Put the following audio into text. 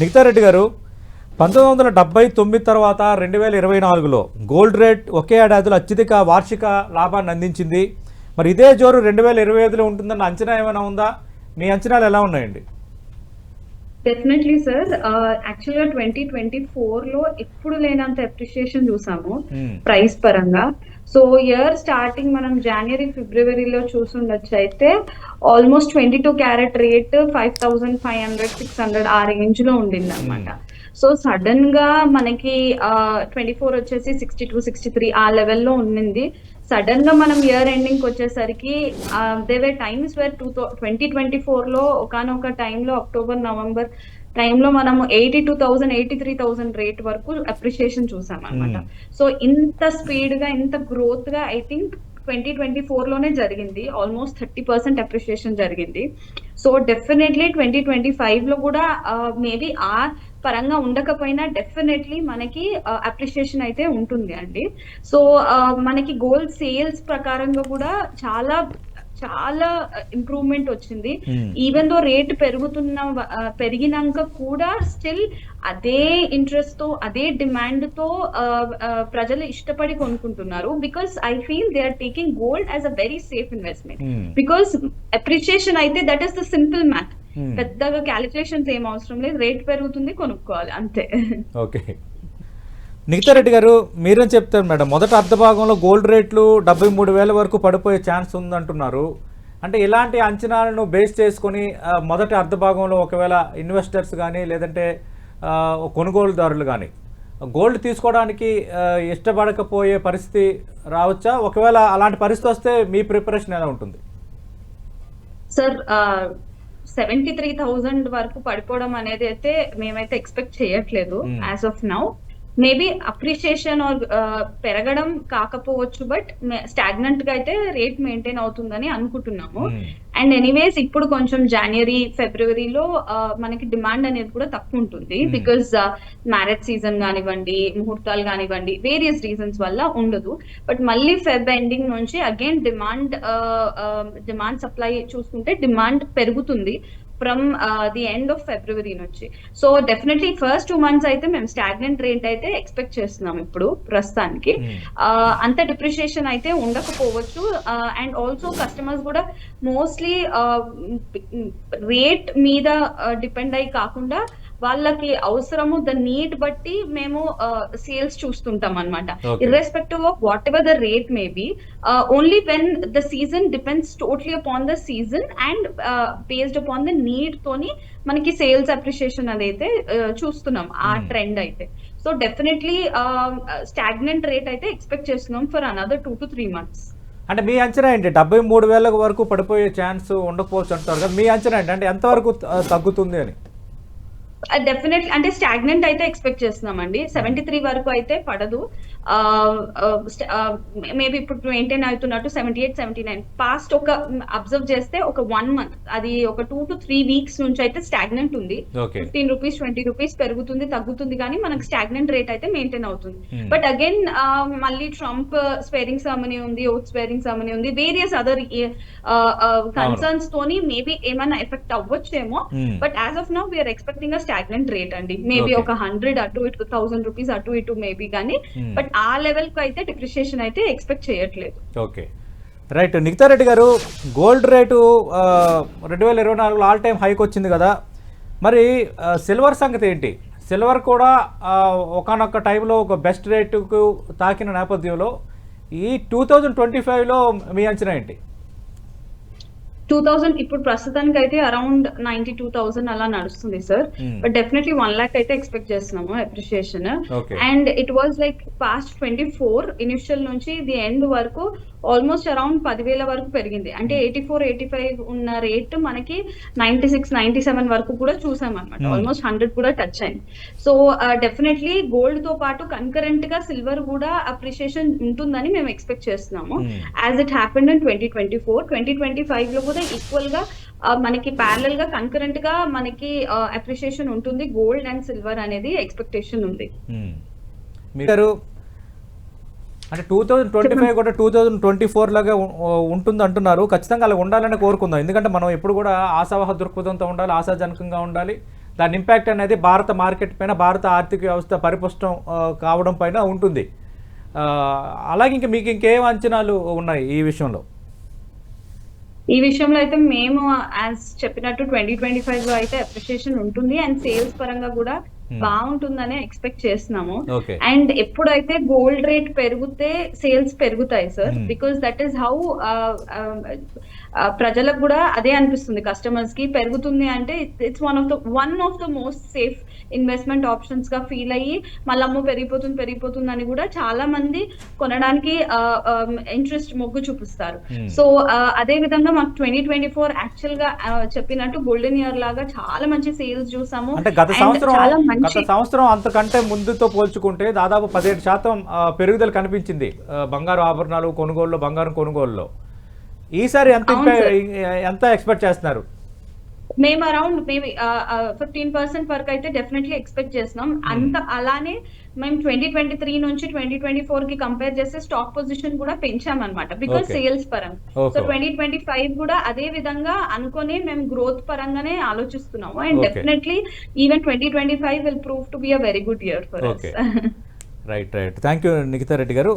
నిఖితారెడ్డి గారు పంతొమ్మిది వందల డెబ్బై తొమ్మిది తర్వాత రెండు వేల ఇరవై నాలుగులో గోల్డ్ రేట్ ఒకే ఏడాదిలో అత్యధిక వార్షిక లాభాన్ని అందించింది. మరి ఇదే జోరు రెండు వేల ఇరవై ఐదులో ఉంటుందన్న అంచనా ఏమైనా ఉందా? మీ అంచనాలు ఎలా ఉన్నాయండి? డెఫినెట్లీ సార్ యాక్చువల్గా ట్వంటీ ట్వంటీ ఫోర్లో ఎప్పుడు లేనంత అప్రిషియేషన్ చూసాము Hmm. ప్రైస్ పరంగా. సో ఇయర్ స్టార్టింగ్ మనం జనవరి ఫిబ్రవరిలో చూసుండొచ్చు అయితే almost twenty two carat rate five thousand five hundred six hundred ఆ రేంజ్లో ఉండింది అనమాట సో సడన్గా మనకి ట్వంటీ ఫోర్ వచ్చేసి సిక్స్టీ టూ సిక్స్టీ త్రీ ఆ లెవెల్లో ఉండింది సడన్గా మనం ఇయర్ ఎండింగ్ వచ్చేసరికి దేవే times where to twenty twenty ఫోర్లో ఒకనొక టైంలో అక్టోబర్ నవంబర్ టైంలో మనము eighty two thousand eighty three thousand rate వరకు అప్రిషియేషన్ చూసాం అనమాట. సో ఇంత స్పీడ్గా ఇంత గ్రోత్గా ఐ థింక్ ట్వంటీ ట్వంటీ ఫోర్లోనే జరిగింది. ఆల్మోస్ట్ థర్టీ పర్సెంట్ అప్రిషియేషన్ జరిగింది. సో డెఫినెట్లీ ట్వంటీ ట్వంటీ ఫైవ్లో కూడా మేబీ ఆ పరంగా ఉండకపోయినా డెఫినెట్లీ మనకి అప్రిషియేషన్ అయితే ఉంటుంది అండి సో మనకి గోల్డ్ సేల్స్ ప్రకారంగా కూడా చాలా చాలా ఇంప్రూవ్మెంట్ వచ్చింది. ఈవెన్ దో రేట్ పెరుగుతున్న పెరిగినాక కూడా స్టిల్ అదే ఇంట్రెస్ట్తో అదే డిమాండ్తో ప్రజలు ఇష్టపడి కొనుక్కుంటున్నారు because I feel they are taking gold as a very safe investment. Because appreciation అయితే that is the simple math. పెద్దగా క్యాలిక్యులేషన్స్ ఏం అవసరం లేదు. రేట్ పెరుగుతుంది కొనుక్కోవాలి. అంతే. ఓకే నిఖితారెడ్డి గారు మీరేం చెప్తారు మేడం? మొదట అర్ధ భాగంలో గోల్డ్ రేట్లు డెబ్బై మూడు వేల వరకు పడిపోయే ఛాన్స్ ఉందంటున్నారు. అంటే ఇలాంటి అంచనాలను బేస్ చేసుకొని మొదటి అర్ధ భాగంలో ఒకవేళ ఇన్వెస్టర్స్ కానీ లేదంటే కొనుగోలుదారులు కానీ గోల్డ్ తీసుకోవడానికి ఇష్టపడకపోయే పరిస్థితి రావచ్చా? ఒకవేళ అలాంటి పరిస్థితి వస్తే మీ ప్రిపరేషన్ ఎలా ఉంటుంది? సార్ సెవెంటీ త్రీ థౌజండ్ వరకు పడిపోవడం అనేది అయితే మేమైతే ఎక్స్పెక్ట్ చేయట్లేదు. As of now maybe appreciation or పెరగడం కాకపోవచ్చు బట్ స్టాగ్నెంట్గా అయితే రేట్ మెయింటైన్ అవుతుందని అనుకుంటున్నాము. అండ్ ఎనీవేస్ ఇప్పుడు కొంచెం జనవరి ఫిబ్రవరిలో మనకి డిమాండ్ అనేది కూడా తక్కువ ఉంటుంది. బికాస్ మ్యారేజ్ సీజన్ కానివ్వండి ముహూర్తాలు కానివ్వండి వేరియస్ రీజన్స్ వల్ల ఉండదు బట్ మళ్ళీ ఫెబ్ ఎండింగ్ నుంచి అగైన్ డిమాండ్ డిమాండ్ సప్లై చూసుకుంటే డిమాండ్ పెరుగుతుంది from the end of February నుంచి so definitely first two months అయితే మేము స్టాగ్నెంట్ రేట్ అయితే ఎక్స్పెక్ట్ చేస్తున్నాం ఇప్పుడు ప్రస్తుతానికి Hmm. ఆ, అంత డిప్రిషియేషన్ అయితే ఉండకపోవచ్చు అండ్ ఆల్సో కస్టమర్స్ కూడా మోస్ట్లీ రేట్ మీద డిపెండ్ అయి కాకుండా వాళ్ళకి అవసరము ద నీడ్ బట్టి మేము సేల్స్ చూస్తుంటాం అనమాట. Irrespective of whatever the rate may be only when the season depends totally upon the season and based upon the need తోని మనకి సేల్స్ అప్రిషియేషన్ అదైతే uh, చూస్తున్నాం ఆ Hmm. ట్రెండ్ అయితే. సో డెఫినెట్లీ స్టాగ్నెంట్ రేట్ అయితే expect చేస్తున్నాం for another two to three months అంటే మీ అంచనా ఏంటి? డెబ్బై మూడు వేల వరకు పడిపోయే ఛాన్స్ ఉండకపోవచ్చు అంటారు కదా మీ అంచనా ఏంటి? అంటే ఎంతవరకు తగ్గుతుంది అని? డెఫినెట్లీ అంటే స్టాగ్నెంట్ అయితే ఎక్స్పెక్ట్ చేస్తున్నామండి. సెవెంటీ త్రీ వరకు అయితే పడదు. మేబీ ఇప్పుడు మెయింటైన్ అవుతున్నట్టు seventy eight seventy nine past ఒక అబ్జర్వ్ చేస్తే ఒక వన్ మంత్ అది ఒక టూ టు త్రీ వీక్స్ నుంచి అయితే స్టాగ్నెంట్ ఉంది. ఫిఫ్టీన్ రూపీస్ ట్వంటీ రూపీస్ పెరుగుతుంది తగ్గుతుంది కానీ మనకి స్టాగ్నెంట్ రేట్ అయితే మెయింటైన్ అవుతుంది. Hmm. బట్ అగైన్ మళ్ళీ ట్రంప్ స్వేరింగ్ సామనీ ఉంది ఓట్ స్వేరింగ్ సామనీ ఉంది వేరియస్ అదర్ కన్సర్న్స్ తోని మేబీ ఏమైనా ఎఫెక్ట్ అవ్వచ్చేమో. Hmm. But as of now we are expecting a stagnant rate అండి. మేబీ. ఒక హండ్రెడ్ అటు ఇటు థౌసండ్ రూపీస్ అటు ఇటు మేబీ కానీ. బట్ ఆ లెవెల్కు అయితే డిప్రిషియేషన్ అయితే ఎక్స్పెక్ట్ చేయట్లేదు. ఓకే రైట్ నిఖితారెడ్డి గారు గోల్డ్ రేటు రెండు వేల ఇరవై నాలుగులో ఆల్ టైమ్ హైక్ వచ్చింది కదా. మరి సిల్వర్ సంగతి ఏంటి? సిల్వర్ కూడా ఒకనొక టైంలో ఒక బెస్ట్ రేటుకు తాకిన నేపథ్యంలో ఈ టూ థౌజండ్ ట్వంటీ ఫైవ్లో మీ అంచనా ఏంటి? టూ థౌసండ్ ఇప్పుడు ప్రస్తుతానికి అయితే అరౌండ్ నైన్టీ టూ థౌసండ్ అలా నడుస్తుంది sir. But definitely one lakh అయితే ఎక్స్పెక్ట్ చేస్తున్నాము appreciation. And it was like past twenty four initial నుంచి ది ఎండ్ వరకు ఆల్మోస్ట్ అరౌండ్ పదివేల వరకు పెరిగింది అంటే ఎయిటీ ఫోర్ ఎయిటీ ఫైవ్ ఉన్న రేట్ మనకి నైన్టీ సిక్స్ నైన్టీ సెవెన్ వరకు కూడా చూసాం అనమాట. ఆల్మోస్ట్ హండ్రెడ్ కూడా టచ్ అయింది సో డెఫినెట్లీ గోల్డ్తో పాటు కన్కరెంట్గా సిల్వర్ కూడా అప్రిషియేషన్ ఉంటుందని మేము ఎక్స్పెక్ట్ చేస్తున్నాము. As it happened in twenty twenty four twenty twenty ఫైవ్లో కూడా ఈక్వల్గా మనకి ప్యారల్గా కన్కరెంట్గా మనకి అప్రిషియేషన్ ఉంటుంది. గోల్డ్ అండ్ సిల్వర్ అనేది ఎక్స్పెక్టేషన్ ఉంది. మీరు అంటే టూ థౌజండ్ ట్వంటీ ఫైవ్ కూడా టూ థౌజండ్ ట్వంటీ ఫోర్ లాగా ఉంటుంది అంటున్నారు ఖచ్చితంగా అలా ఉండాలని కోరుకుందాం. ఎందుకంటే మనం ఎప్పుడు కూడా ఆశావహ దృక్పథంతో ఉండాలి ఆశాజనకంగా ఉండాలి. దాని ఇంపాక్ట్ అనేది భారత మార్కెట్ పైన భారత ఆర్థిక వ్యవస్థ పరిపుష్టం కావడం పైన ఉంటుంది. అలాగే ఇంకా మీకు ఇంకేం అంచనాలు ఉన్నాయి ఈ విషయంలో? ఈ విషయంలో అయితే మేము యాజ్ చెప్పినట్టు ట్వంటీ ట్వంటీ ఫైవ్లో అయితే అప్రిషియేషన్ ఉంటుంది అండ్ సేల్స్ పరంగా కూడా Hmm. బాగుంటుందని ఎక్స్పెక్ట్ చేస్తున్నాము అండ్ ఎప్పుడైతే గోల్డ్ రేట్ పెరిగితే సేల్స్ పెరుగుతాయి sir. Because that is how ప్రజలకు కూడా అదే అనిపిస్తుంది కస్టమర్స్కి పెరుగుతుంది అంటే it's one of the one of the most safe investment ఆప్షన్స్గా feel అయ్యి మళ్ళీ అమ్మో పెరిగిపోతుంది పెరిగిపోతుంది అని కూడా చాలా మంది కొనడానికి ఇంట్రెస్ట్ మొగ్గు చూపిస్తారు. Hmm. సో అదే విధంగా మాకు ట్వంటీ ట్వంటీ ఫోర్ యాక్చువల్గా చెప్పినట్టు గోల్డెన్ ఇయర్ లాగా చాలా మంచి సేల్స్ చూసాము. అంటే గత సంవత్సరం గత సంవత్సరం అంతకంటే ముందుతో పోల్చుకుంటే దాదాపు పదిహేడు శాతం పెరుగుదల కనిపించింది బంగారు ఆభరణాలు కొనుగోలులో బంగారం కొనుగోలులో. ఈసారి ఎంత ఎంత ఎక్స్పెక్ట్ చేస్తున్నారు? మేము అరౌండ్ మేబీ ఫిఫ్టీన్ పర్సెంట్ వరకు అయితే డెఫినెట్లీ ఎక్స్పెక్ట్ చేస్తున్నాం అంత అలానే మేము ట్వంటీ ట్వంటీ త్రీ నుంచి ట్వంటీ ట్వంటీ ఫోర్కి కంపేర్ చేస్తే స్టాక్ పొజిషన్ కూడా పెంచామన్నమాట బికాస్ Okay. సేల్స్ పరంగా. సో ట్వంటీ ట్వంటీ ఫైవ్ కూడా అదే విధంగా అనుకొని మేము గ్రోత్ పరంగానే ఆలోచిస్తున్నాము and. Definitely even twenty twenty five will prove to be a very good year for. Right right thank you Nikhita Reddy garu